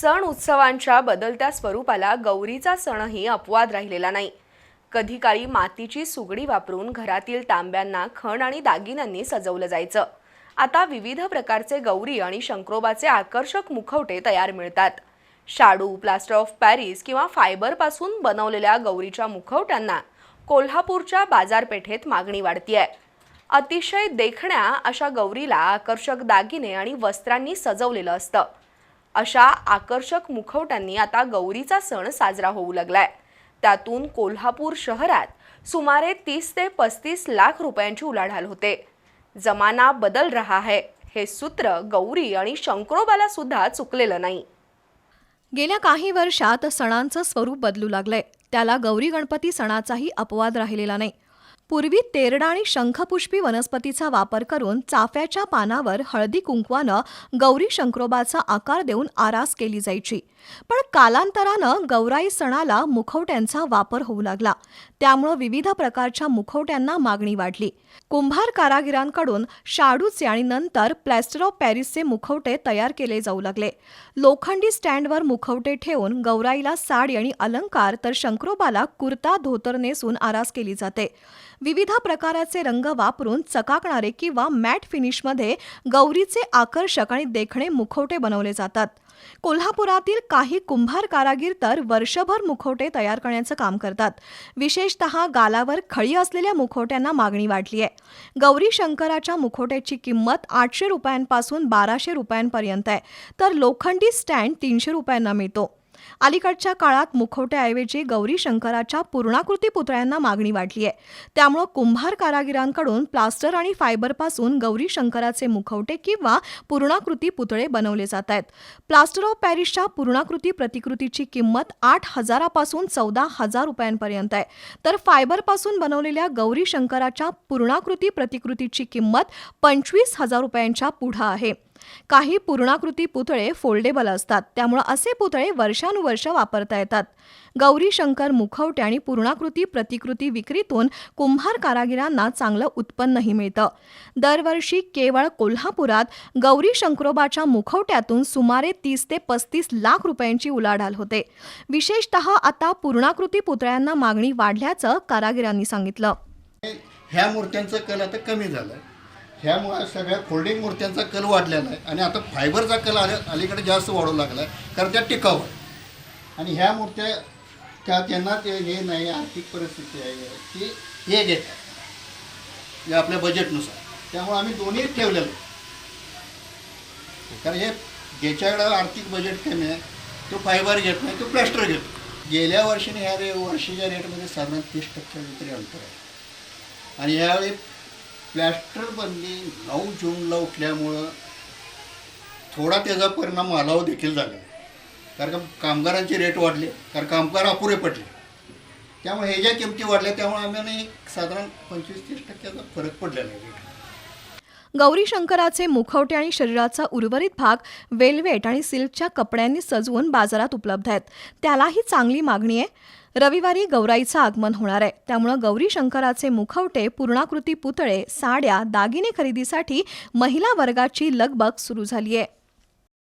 सण उत्सवांच्या बदलत्या स्वरूपाला गौरीचा सणही अपवाद राहिलेला नाही. कधी काळी मातीची सुगडी वापरून घरातील तांब्यांना खण आणि दागिन्यांनी सजवलं जायचं. आता विविध प्रकारचे गौरी आणि शंकरोबाचे आकर्षक मुखवटे तयार मिळतात. शाडू प्लास्टर ऑफ पॅरिस किंवा फायबरपासून बनवलेल्या गौरीच्या मुखवट्यांना कोल्हापूरच्या बाजारपेठेत मागणी वाढतीये. अतिशय देखण्या अशा गौरीला आकर्षक दागिने आणि वस्त्रांनी सजवलेलं असतं. अशा आकर्षक मुखवट्यांनी आता गौरीचा सण साजरा होऊ लागलाय. त्यातून कोल्हापूर शहरात सुमारे तीस ते पस्तीस लाख रुपयांची उलाढाल होते. जमाना बदल रहा है हे सूत्र गौरी आणि शंकरोबाला सुद्धा चुकलेलं नाही. गेल्या काही वर्षात सणांचं स्वरूप बदलू लागलंय. त्याला गौरी गणपती सणाचाही अपवाद राहिलेला नाही. पूर्वी तेरडा आणि शंखपुष्पी वनस्पतीचा वापर करून चाफ्याच्या पानावर हळदी कुंकवानं गौरी शंकरोबाचा आकार देऊन आरास केली जायची. पण कालांतरानं गौराई सणाला मुखवट्यांचा वापर होऊ लागला. त्यामुळं विविध प्रकारच्या मुखवट्यांना मागणी वाढली. कुंभार कारागिरांकडून शाडूचे आणि नंतर प्लॅस्टर ऑफ पॅरिसचे मुखवटे तयार केले जाऊ लागले. लोखंडी स्टँडवर मुखवटे ठेवून गौराईला साडी आणि अलंकार तर शंकरोबाला कुर्ता धोतर नेसून आरास केली जाते. विविध प्रकाराचे रंग वापरून चकाकणारे किंवा मॅट फिनिशमध्ये गौरीचे आकर्षक आणि देखणे मुखवटे बनवले जातात. कोल्हापुरातील काही कुंभार कारागीर तर वर्षभर मुखवटे तयार करण्याचं काम करतात. विशेषतः गालावर खळी असलेल्या मुखवट्यांना मागणी वाढली आहे. गौरी शंकराच्या मुखवट्याची किंमत आठशे रुपयांपासून बाराशे रुपयांपर्यंत आहे. तर लोखंडी स्टँड तीनशे रुपयांना मिळतो. अलीकडच्या काळात मुखवट्याऐवजी गौरी शंकराच्या पूर्णाकृती पुतळ्यांना मागणी वाढली आहे. त्यामुळं कुंभार कारागिरांकडून प्लास्टर आणि फायबरपासून गौरी शंकराचे मुखवटे किंवा पूर्णाकृती पुतळे बनवले जात आहेत. प्लास्टर ऑफ पॅरिसच्या पूर्णाकृती प्रतिकृतीची किंमत आठ हजारापासून चौदा हजार रुपयांपर्यंत आहे. तर फायबरपासून बनवलेल्या गौरी शंकराच्या पूर्णाकृती प्रतिकृतीची किंमत पंचवीस हजार रुपयांच्या पुढं आहे. काही पूर्णाकृती पुतळे फोल्डेबल असतात त्यामुळं असे पुतळे वर्षानुवर्ष वापरता येतात. गौरी शंकर मुखवटे आणि पूर्णाकृती प्रतिकृती विक्रीतून कुंभार कारागिरांना चांगलं उत्पन्नही मिळतं. दरवर्षी केवळ कोल्हापुरात गौरी शंकरोबाच्या मुखवट्यातून सुमारे तीस ते पस्तीस लाख रुपयांची उलाढाल होते. विशेषतः आता पूर्णाकृती पुतळ्यांना मागणी वाढल्याचं कारागिरांनी सांगितलं. ह्या मूर्त्यांचं कल आता कमी झालं. ह्यामुळे सगळ्या फोल्डिंग मूर्त्यांचा कल वाढलेला आहे आणि आता फायबरचा कल आले अलीकडे जास्त वाढू लागला आहे कारण त्या टिकाऊ आहे आणि ह्या मूर्त्या त्या त्यांना ते हे नाही आर्थिक परिस्थिती आहे की हे घेत जे आपल्या बजेटनुसार त्यामुळे आम्ही दोन्ही ठेवलेलं आहे. कारण हे ज्याच्याकडं आर्थिक बजेट कमी आहे तो फायबर घेत नाही तो प्लॅस्टर घेतो. गेल्या वर्षीने ह्या रे वर्षीच्या रेटमध्ये साधारण तीस टक्के तरी अंतर आहे. आणि यावेळी प्लॅस्टर बंदी नऊ जूनला उठल्यामुळं थोडा त्याचा परिणाम मालावर देखील झाला. कारण का कामगारांचे रेट वाढले कारण कामगार अपुरे पडले. त्यामुळे ह्या ज्या किमती वाढल्या त्यामुळे आम्हाला एक साधारण पंचवीस तीस टक्क्याचा फरक पडलेला आहे. रेट गौरी शंकराचे मुखवटे आणि शरीराचा उर्वरित भाग वेल्वेट आणि सिल्कच्या कपड्यांनी सजवून बाजारात उपलब्ध आहेत. त्यालाही चांगली मागणी आहे. रविवारी गौराईचं आगमन होणार आहे. त्यामुळं गौरी शंकराचे मुखवटे पूर्णाकृती पुतळे साड्या दागिने खरेदीसाठी महिला वर्गाची लगबग सुरू झाली आहे